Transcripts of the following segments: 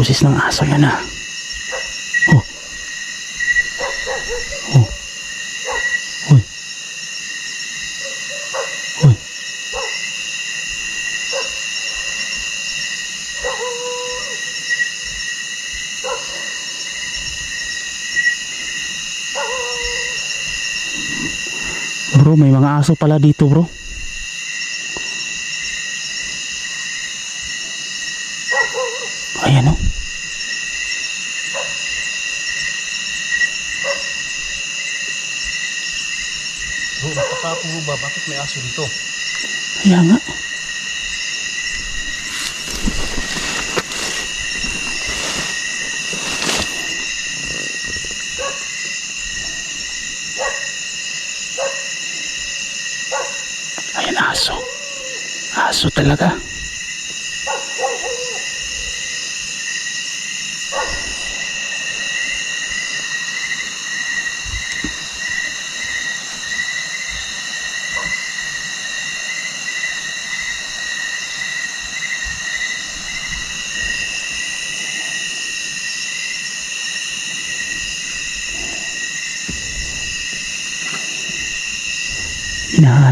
boses ng aso yan ah. Oh. Oh. Bro, may mga aso pala dito bro. Ayan o. Bro, nakatapo mo ba? Bakit may aso dito? Kaya nga. Ayan, aso. Aso talaga.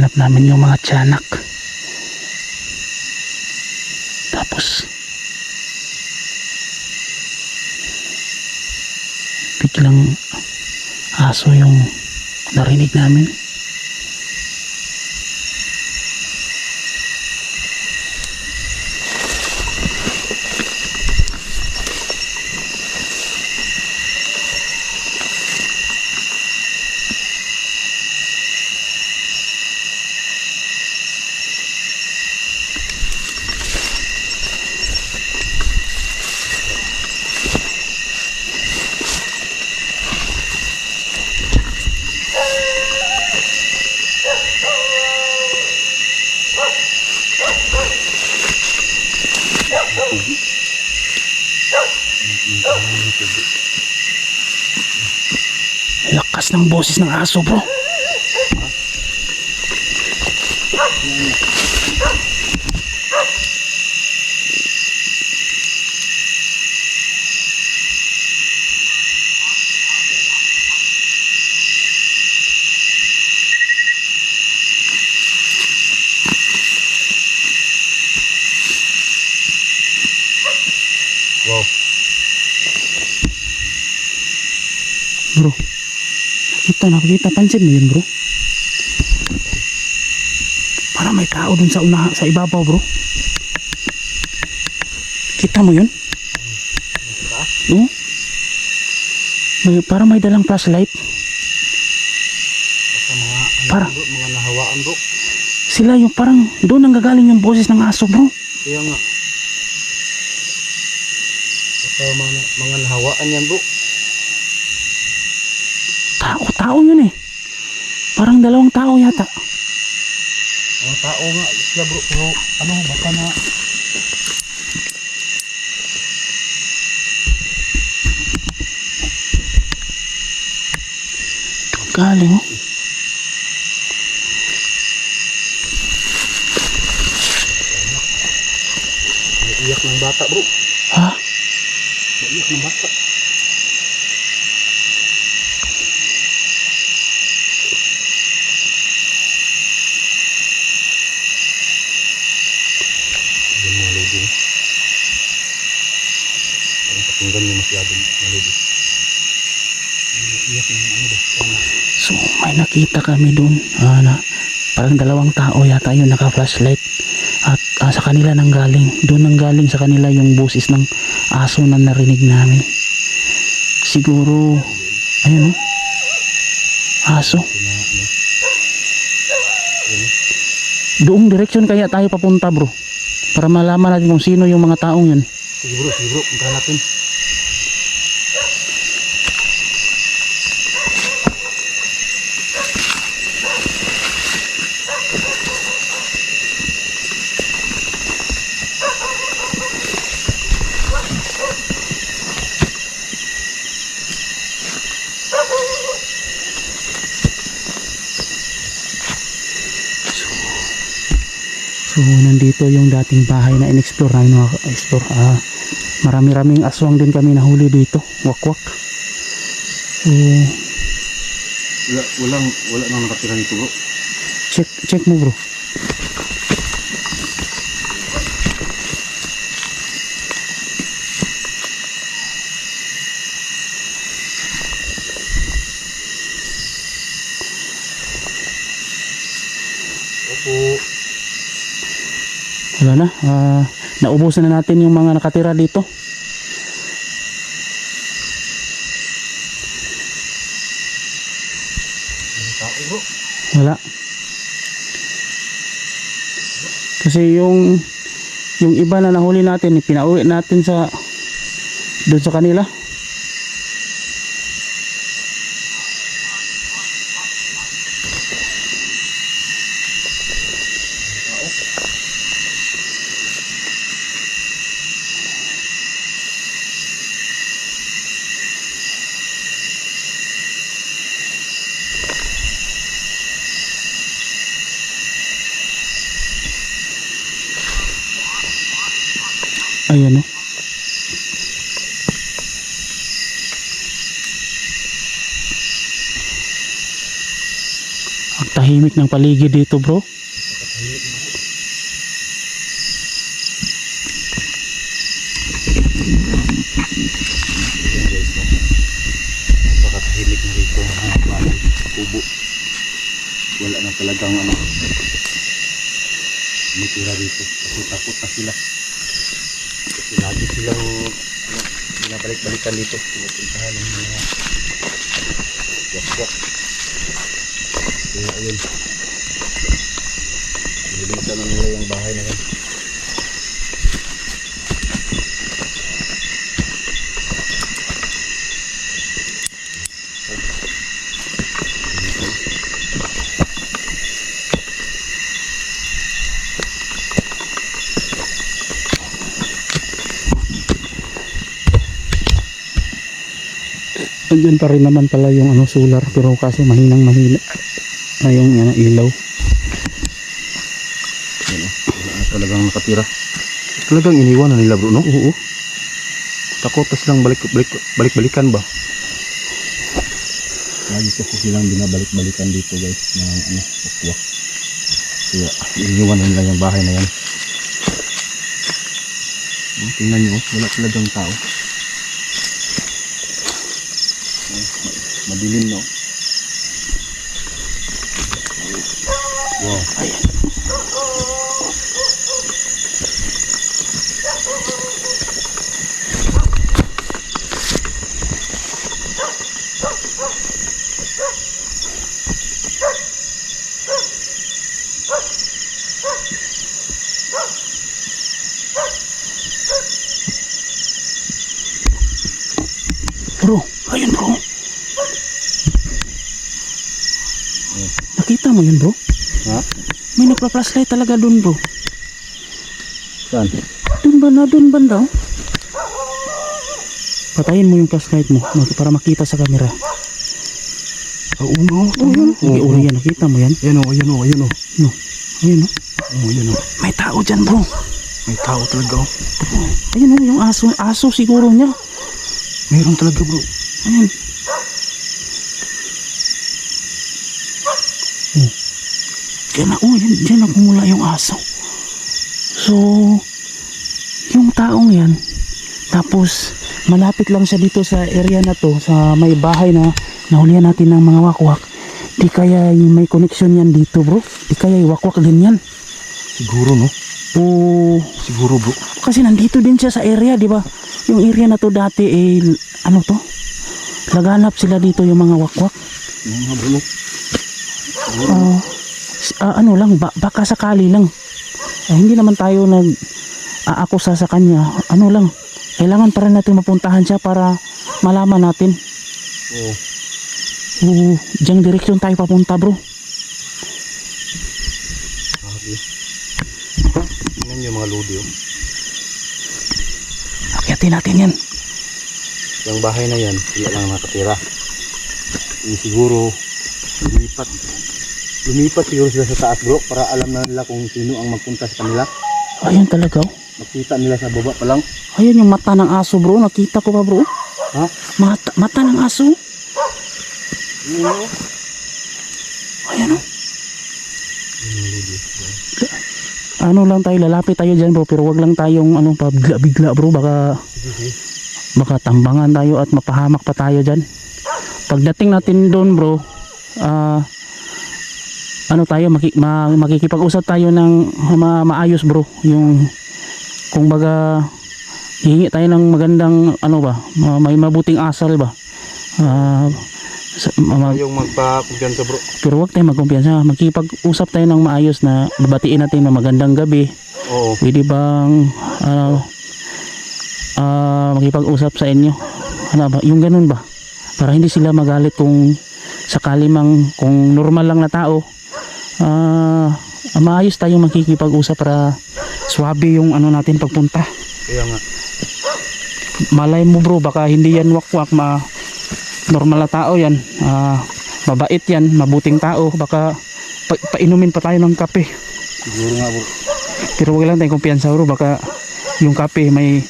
Hinahanap namin yung mga tiyanak. Tapos, biglang aso yung narinig namin. Lakas ng boses ng aso bro. Bro. Nakita, nakita. Pansin mo yun bro. Para may tao dun sa una, sa ibabaw bro. Kita mo yun? No? May, para may dalang flashlight. Ano, Para. mga nahawaan bro. Sila yung parang doon ang gagaling yung boses ng aso bro. Kaya nga. Baka mga, mga nahawaan yan bro. Tao, tao yun eh. Parang dalawang tao yata. Mga tao nga sila bro. Pero ano, baka na Galing oh. iyak ng bata bro. Ha? Iyak ng bata. Yan mga lodi no. Parang pakinggan niyo masyadong. May iyak ng ano ba? So may nakita kami doon. Ah, na, parang dalawang tao yata yun naka-flashlight. At ah, sa kanila nang galing. Doon nang galing sa kanila yung boses ng aso na narinig namin. Siguro, ayun oh. Aso. Doong direksyon kaya tayo papunta bro. Para malaman natin kung sino yung mga taong yun. Sige bro, sige bro. Puntahan natin. So nandito yung dating bahay na in-explore namin mga explore. Ah, Marami-raming aswang din kami nahuli dito. Wakwak. So, Wala, walang, wala nang nakatira dito bro. check, check mo bro. Na. ah, naubusan na natin yung mga nakatira dito. Wala. Kasi yung yung iba na nahuli natin, pinauwi natin sa doon sa kanila. Ayan o. Ang tahimik ng paligid dito bro. Napakatahimik na rito. Kubo. Wala na talagang ano. May dito. Kasi takot na sila. Kasi lagi silang ano, binabalik-balikan dito. Pinupuntahan ng mga wakwak. Kaya ayun. Nililisan na nila yung bahay na yan. Andyan pa rin naman pala yung ano solar pero kasi mahinang mahina. Ay yung ano, ilaw. Yan o. Wala talagang nakatira. Talagang iniwan na nila bro no? Oo. Takot tas lang balik, balik, balik-balikan ba? Lagi kasi silang binabalik-balikan dito guys ng ano, wakwak. Kaya iniwan na nila yung bahay na yan. Oh, tingnan nyo, wala talagang tao. Oh, ma- madilim no? Wow. Ayun bro. Nakita mo yun bro? Ha? May nagpa-flashlight talaga dun bro. Saan? Dun ba na dun ba daw? Patayin mo yung flashlight mo para makita sa camera. Oo, no. Oh, yun. Sige, uri yan. Nakita mo yan? Ayan o, ayan o, ayan o. No. Ayun no. Oo, ayan o. May tao dyan bro. May tao talaga o. Ayun no, yung aso. Aso siguro niya. Meron talaga bro. Ayun. Oh. Diyan na, oh, yan, diyan na kumula yung aso. So, yung taong yan, tapos malapit lang siya dito sa area na to, sa may bahay na nahulihan natin ng mga wakwak. Di kaya yung may connection yan dito bro. Di kaya yung wakwak din yan. Siguro no. O, Siguro bro. kasi nandito din siya sa area, di ba? Yung area na to dati, eh, ano to? Laganap sila dito yung mga wakwak. Yung mga bro. Ah, s- ah, ano lang, ba- baka sakali lang. Eh, hindi naman tayo nag aakusa sa kanya. Ano lang, kailangan pa rin natin mapuntahan siya para malaman natin. Oo. Oo, diyang direksyon tayo papunta bro. Grabe. Tingnan nyo mga lodi oh. Akyatin natin yan. Yung bahay na yan, sila lang nakatira. Eh, siguro, lumipat. Lumipat siguro sila sa taas bro para alam na nila kung sino ang magpunta sa kanila. Ayun talaga oh. Makita nila sa baba pa lang. Ayan yung mata ng aso bro. Nakita ko pa bro. Ha? Mata, mata ng aso. Oo. Ayan o. Ano lang tayo, lalapit tayo dyan bro. Pero wag lang tayong ano, pabigla-bigla bro. Baka, Sige, sige. baka tambangan tayo at mapahamak pa tayo dyan. Pagdating natin doon bro, ah, ano tayo, maki, ma, makikipag-usap tayo ng ma, maayos bro. Yung, kung baga, hihingi tayo ng magandang, ano ba, ma- may mabuting asal ba. Ah, sa, ma- Ayaw magpa-kumpiyansa bro. pero wag tayo magkumpiyansa. Magkipag-usap tayo ng maayos na babatiin natin na magandang gabi. Oo. Pwede bang ano ah makipag-usap sa inyo? Ano ba? Yung ganun ba? Para hindi sila magalit kung sakali mang kung normal lang na tao. Ah maayos tayong makikipag-usap para swabe yung ano natin pagpunta. Kaya nga. Malay mo bro, baka hindi yan wakwak ma normal na tao yan. Ah mabait yan, mabuting tao. Baka pa, painumin pa tayo ng kape. Siguro nga bro. Pero wag lang tayong kumpiyansa bro, baka yung kape may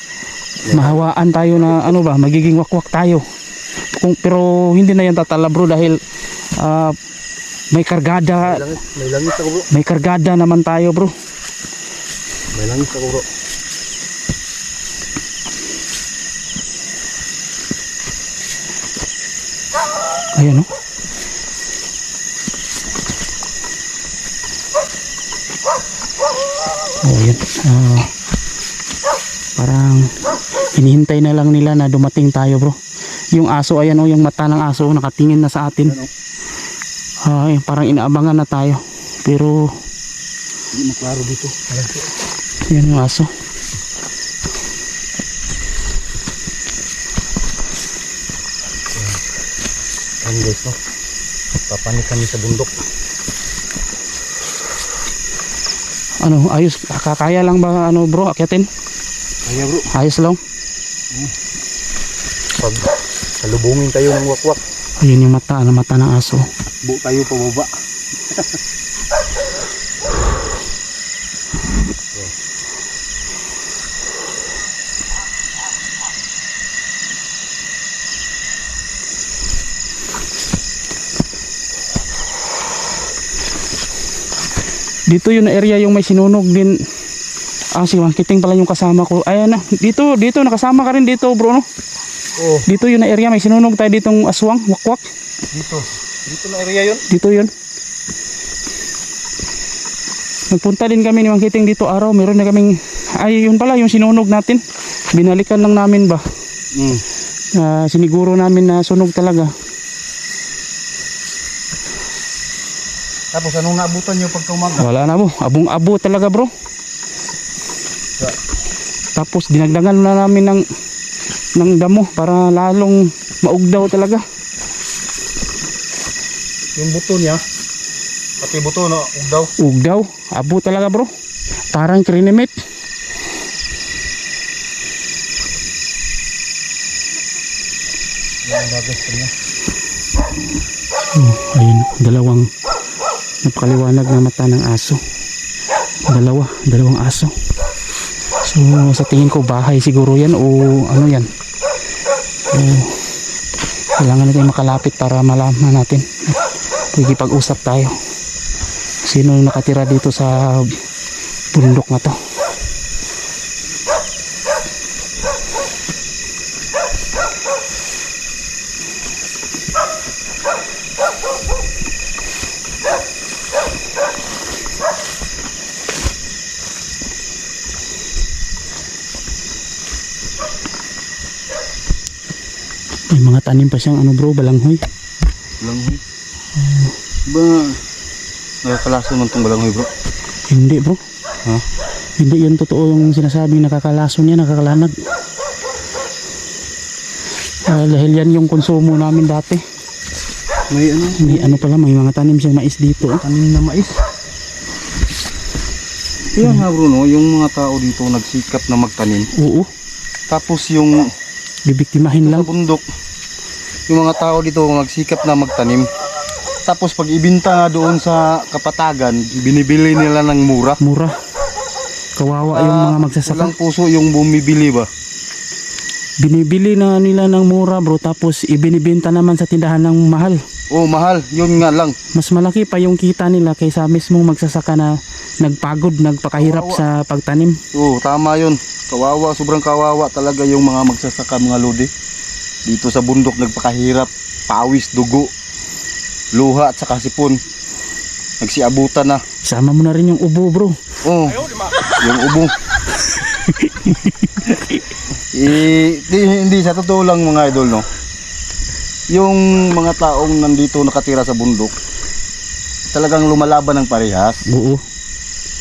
mahawaan tayo na ano ba, magiging wakwak tayo. Kung, pero hindi na yan tatala bro dahil ah, may kargada, May langit. May langit ako bro. may kargada naman tayo bro. May langit ako bro. Ayan o. Oh, ayan. Ah, parang hinihintay na lang nila na dumating tayo bro. Yung aso, ayan o, yung mata ng aso nakatingin na sa atin. Ano? Ay, parang inaabangan na tayo. Pero, Hindi maklaro dito. Yan yung aso. Ayan guys no. Papanik kami sa bundok. Ano, ayos, kakaya lang ba ano bro, akyatin? Kaya bro. Ayos lang. Pag salubungin tayo ng wakwak. Ayun yung mata, ano, mata ng aso. Bu tayo pababa. Dito yung area yung may sinunog din. Ah, si Kiting pala yung kasama ko. Ayan na, dito, dito, nakasama ka rin dito bro, no? Oo. Dito yung na area, may sinunog tayo ditong aswang, wakwak. Dito. Dito na area yun. Dito yun. Nagpunta din kami ni Mang Kiting dito araw. Meron na kaming, ay yun pala yung sinunog natin. Binalikan lang namin ba. Mm. Ah, siniguro namin na sunog talaga. Tapos anong naabutan nyo pagka umaga? Wala na bro, abong-abo talaga bro. Tapos dinagdagan na namin ng ng damo para lalong maugdaw talaga. Yung buto niya. Pati buto no, ugdaw. Ugdaw, abo talaga bro. Parang niya. Oh, ayun, dalawang napakaliwanag na mata ng aso. Dalawa, dalawang aso. So sa tingin ko bahay siguro yan o ano yan. So, kailangan natin makalapit para malaman natin. Pagkipag-usap tayo. Sino yung nakatira dito sa bundok na to? Tanim pa siyang ano bro, balanghoy. Balanghoy. Ba, nakakalaso man tong balanghoy bro. Hindi bro. Ha? Hindi yan totoo yung sinasabing nakakalaso niya, nakakalanag. Ah, dahil yan yung konsumo namin dati. May ano, May ano pala, may mga tanim siyang mais dito. tanim na mais. Kaya nga bro no, yung mga tao dito nagsikap na magtanim. Oo, Tapos yung bibiktimahin sa lang. bundok, yung mga tao dito nagsikap na magtanim. Tapos pag ibinta nga doon sa kapatagan, binibili nila ng mura. Mura. Kawawa yung mga magsasaka. Walang puso yung bumibili ba? Binibili na nila ng mura bro tapos ibinibenta naman sa tindahan ng mahal. Oh, mahal. Yun nga lang. Mas malaki pa yung kita nila kaysa mismong magsasaka na nagpagod, nagpakahirap Kawawa. sa pagtanim. Oo, tama yun. Kawawa, sobrang kawawa talaga yung mga magsasaka mga lodi. Dito sa bundok nagpakahirap, pawis, dugo, luha at saka sipon. Nagsiabutan na. Sama mo na rin yung ubo bro. Oh, yung ubo. eh, di, hindi sa totoo lang mga idol no. Yung mga taong nandito nakatira sa bundok, talagang lumalaban ng parehas. Oo.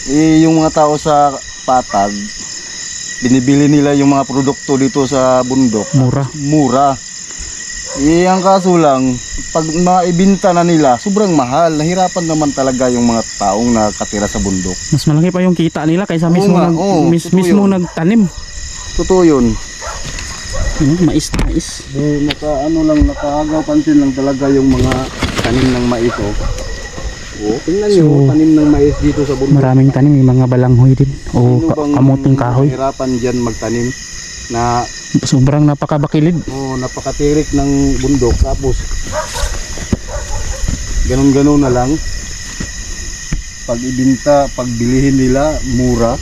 Eh, yung mga tao sa patag, binibili nila yung mga produkto dito sa bundok, Mura. mura. Eh, ang kaso lang, pag maibinta na nila, sobrang mahal. Nahirapan naman talaga yung mga taong nakatira sa bundok. Mas malaki pa yung kita nila kaysa Oo mismo, nga, nag, oo, mis, mismo yun. nagtanim. Totoo yun. Hmm, mais na mais. Eh, naka, ano lang, nakaagaw pansin lang talaga yung mga tanim ng mais, oh. Tingnan So, nyo, tanim ng mais dito sa bundok. Maraming tanim, may mga balanghoy din. O ka- kamuting kahoy. Nahirapan dyan magtanim na Sobrang napakabakilid. oh, napakatirik ng bundok tapos ganun-ganun na lang pag ibinta, pag bilihin nila mura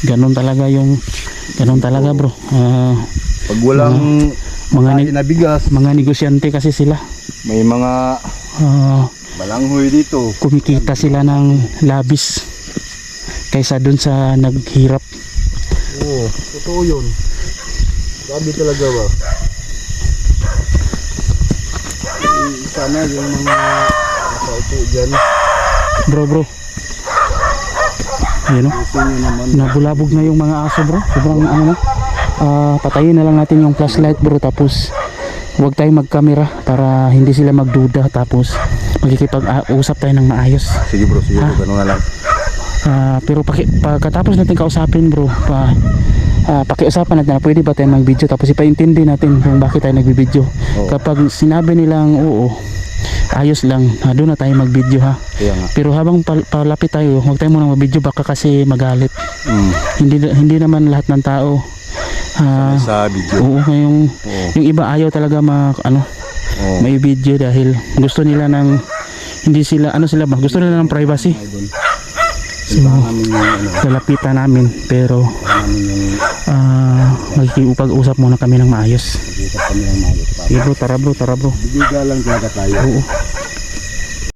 Ganon talaga yung ganon talaga bro. Ah, pag walang mga neg- na bigas mga negosyante kasi sila. may mga Ah, balanghoy dito kumikita sila ng labis kaysa dun sa naghirap. oo, totoo yun sabi talaga ba Eh, sana yung mga nakaupo dyan Bro bro. Yun o. naman Nabulabog na yung mga aso bro. Sobrang ano na. Ah, patayin na lang natin yung flashlight bro tapos huwag tayong magkamera para hindi sila magduda tapos magkikipag-usap tayo ng maayos. sige bro, sige bro, ganun na lang Ah, pero paki, pagkatapos natin kausapin bro, pa, ah, pakiusapan natin na pwede ba tayo mag-video tapos ipaintindi natin kung bakit tayo nag-video. Kapag sinabi nilang oo, ayos lang, ah, doon na tayo mag-video ha. Pero habang pal- palapit tayo, huwag tayo muna mag-video baka kasi magalit. mm. Hindi hindi naman lahat ng tao ah, sa video oo, yung oo, yung iba ayaw talaga ma ano, oo. may video dahil gusto nila ng hindi sila ano sila ba? Gusto nila ng privacy. So, ano, lalapitan namin pero ah magkikipag-usap muna kami ng maayos. mag-usap kami ng maayos. Sige bro, tara bro, tara bro. Bibiga lang talaga tayo. Oo.